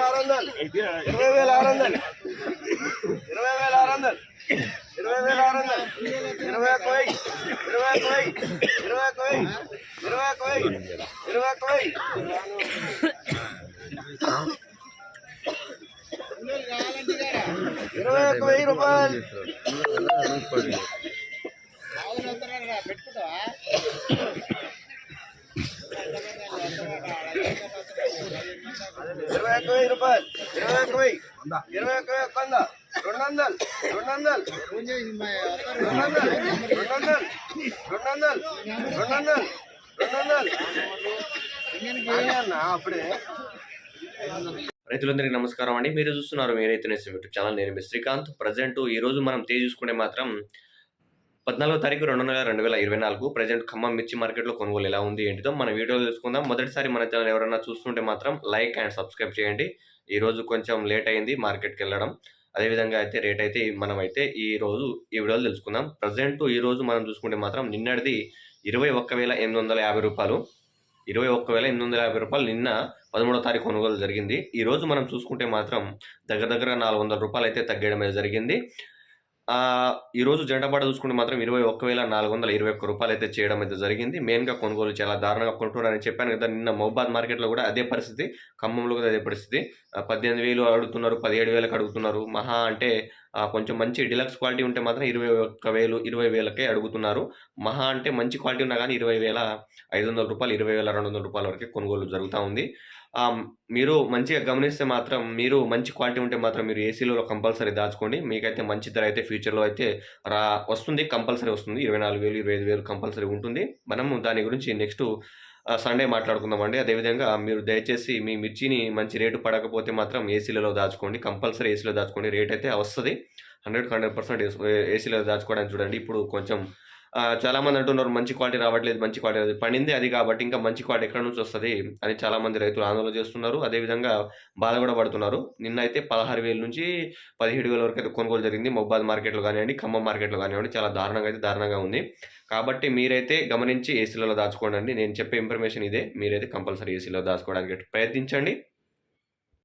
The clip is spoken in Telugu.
వేల ఆరు వందలు. ఇరవై వేల ఆరు వందలు. ఇరవై వేల ఆరు వందలు. ఇరవై వేల ఆరు వందలు. ఇరవై ఒక వెయ్యి. ఇరవై ఒక వెయ్యి. ఇరవై ఒక వెయ్యి. ఇరవై ఒక వెయ్యి. ఇరవై ఒక వెయ్యి. ఇరవై ఒక వెయ్యి రూపాయలు. పెట్టుకుంటావా ఇరవై ఒక వెయ్యి రూపాయలు. ఇరవై ఒక వెయ్యి. ఇరవై ఒక వెయ్యి వంద రెండు వందలు. రెండు వందలు. రెండు వందలు. రెండు వందలు. రెండు వందలు. రెండు వందలు. రెండు వందలు. అన్న అప్పుడే. రైతులందరికీ నమస్కారం అండి. మీరు చూస్తున్నారు మీ రైతు నేస్తం యూట్యూబ్ ఛానల్. నేను శ్రీకాంత్. ప్రజెంట్ ఈ రోజు మనం తేజ్ చూసుకుంటే మాత్రం పద్నాలుగో తారీఖు రెండు నెల రెండు వేల ఇరవై నాలుగు ప్రజెంట్ ఖమ్మం మిర్చి మార్కెట్లో కొనుగోలు ఎలా ఉంది ఏంటిదో మన వీడియోలో తెలుసుకుందాం మొదటిసారి మన ఛానల్ ఎవరైనా చూస్తుంటే మాత్రం లైక్ అండ్ సబ్స్క్రైబ్ చేయండి. ఈ రోజు కొంచెం లేట్ అయింది మార్కెట్కి వెళ్ళడం. అదేవిధంగా అయితే రేట్ అయితే మనం అయితే ఈ రోజు ఈ వీడియోలో తెలుసుకుందాం. ప్రజెంట్ ఈ రోజు మనం చూసుకుంటే మాత్రం నిన్నటిది ఇరవై ఒక్క వేల ఎనిమిది వందల యాభై రూపాయలు. ఇరవై ఒక్క వేల ఎనిమిది వందల యాభై రూపాయలు నిన్న పదమూడో తారీఖు కొనుగోలు జరిగింది. ఈ రోజు మనం చూసుకుంటే మాత్రం దగ్గర దగ్గర నాలుగు వందల రూపాయలు అయితే తగ్గడం జరిగింది. ఈరోజు ఈ చూసుకుంటే మాత్రం ఇరవై ఒక్క వేల నాలుగు వందల ఇరవై ఒక్క రూపాయలు అయితే చేయడం అయితే జరిగింది. మెయిన్గా కొనుగోలు చాలా దారుణంగా కొంటున్నారని చెప్పాను కదా నిన్న మహబాద్ మార్కెట్లో కూడా అదే పరిస్థితి ఖమ్మంలో కూడా అదే పరిస్థితి. పద్దెనిమిది వేలు అడుగుతున్నారు పదిహేడు వేలకు అడుగుతున్నారు. మహా అంటే కొంచెం మంచి డిలక్స్ క్వాలిటీ ఉంటే మాత్రం ఇరవై ఒక్క వేలు ఇరవై వేలకే అడుగుతున్నారు. మహా అంటే మంచి క్వాలిటీ ఉన్నా కానీ ఇరవై వేల ఐదు వందల రూపాయలు ఇరవై వేల రెండు వందల రూపాయల వరకు కొనుగోలు జరుగుతూ ఉంది. మీరు మంచిగా గమనిస్తే మాత్రం మీరు మంచి క్వాలిటీ ఉంటే మాత్రం మీరు ఏసీలో కంపల్సరీ దాచుకోండి. మీకైతే మంచి ధర అయితే ఫ్యూచర్లో అయితే రా వస్తుంది కంపల్సరీ వస్తుంది. ఇరవై నాలుగు వేలు ఇరవై ఐదు వేలు కంపల్సరీ ఉంటుంది. మనము దాని గురించి నెక్స్ట్ సండే మాట్లాడుకుందామండి. అదేవిధంగా మీరు దయచేసి మీ మిర్చిని మంచి రేటు పడకపోతే మాత్రం ఏసీలలో దాచుకోండి. కంపల్సరీ ఏసీలో దాచుకోండి. రేట్ అయితే వస్తుంది. హండ్రెడ్ హండ్రెడ్ పర్సెంట్ ఏసీలో దాచుకోవడానికి చూడండి. ఇప్పుడు కొంచెం చాలామంది అంటున్నారు మంచి క్వాలిటీ రావట్లేదు మంచి క్వాలిటీ రావట్లేదు. పండింది అది కాబట్టి ఇంకా మంచి క్వాలిటీ ఎక్కడ నుంచి వస్తుంది అని చాలామంది రైతులు ఆందోళన చేస్తున్నారు. అదేవిధంగా బాధ కూడా పడుతున్నారు. నిన్న అయితే పదహారు వేల నుంచి పదిహేడు వేల వరకు అయితే కొనుగోలు జరిగింది. మొబైల్ మార్కెట్లో కానివ్వండి ఖమ్మం మార్కెట్లో కానివ్వండి చాలా దారుణంగా అయితే దారుణంగా ఉంది. కాబట్టి మీరైతే గమనించి ఏసీలలో దాచుకోండి నేను చెప్పే ఇన్ఫర్మేషన్ ఇదే. మీరైతే కంపల్సరీ ఏసీలో దాచుకోవడానికి ప్రయత్నించండి.